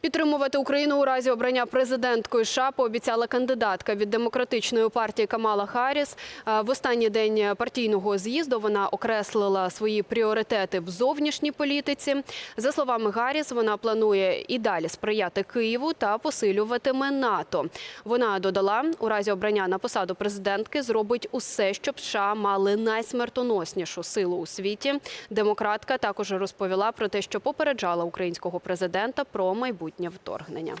Підтримувати Україну у разі обрання президенткою США пообіцяла кандидатка від демократичної партії Камала Харріс. Е, В останній день партійного з'їзду вона окреслила свої пріоритети в зовнішній політиці. За словами Гарріс, вона планує і далі сприяти Києву та посилюватиме НАТО. Вона додала, у разі обрання на посаду президентки зробить усе, щоб США мали найсмертоноснішу силу у світі. Демократка також розповіла про те, що попереджала українського президента про майбутнє вторгнення.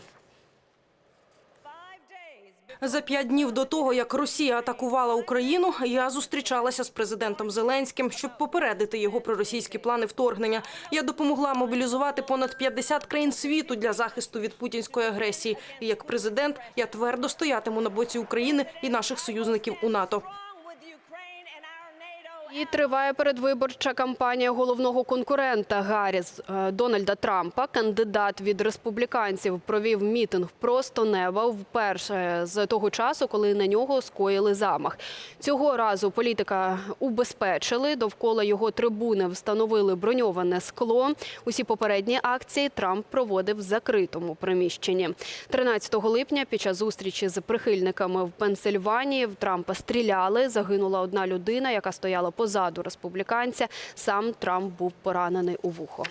За п'ять днів до того, як Росія атакувала Україну, я зустрічалася з президентом Зеленським, щоб попередити його про російські плани вторгнення. Я допомогла мобілізувати понад 50 країн світу для захисту від путінської агресії. І як президент я твердо стоятиму на боці України і наших союзників у НАТО. І триває передвиборча кампанія головного конкурента Гарріс е, Дональда Трампа. Кандидат від республіканців провів мітинг просто неба вперше з того часу, коли на нього скоїли замах. Цього разу політика убезпечили. Довкола його трибуни встановили броньоване скло. Усі попередні акції Трамп проводив в закритому приміщенні. 13 липня під час зустрічі з прихильниками в Пенсильванії в Трампа стріляли. Загинула одна людина, яка стояла позаду республіканця. Сам Трамп був поранений у вухо.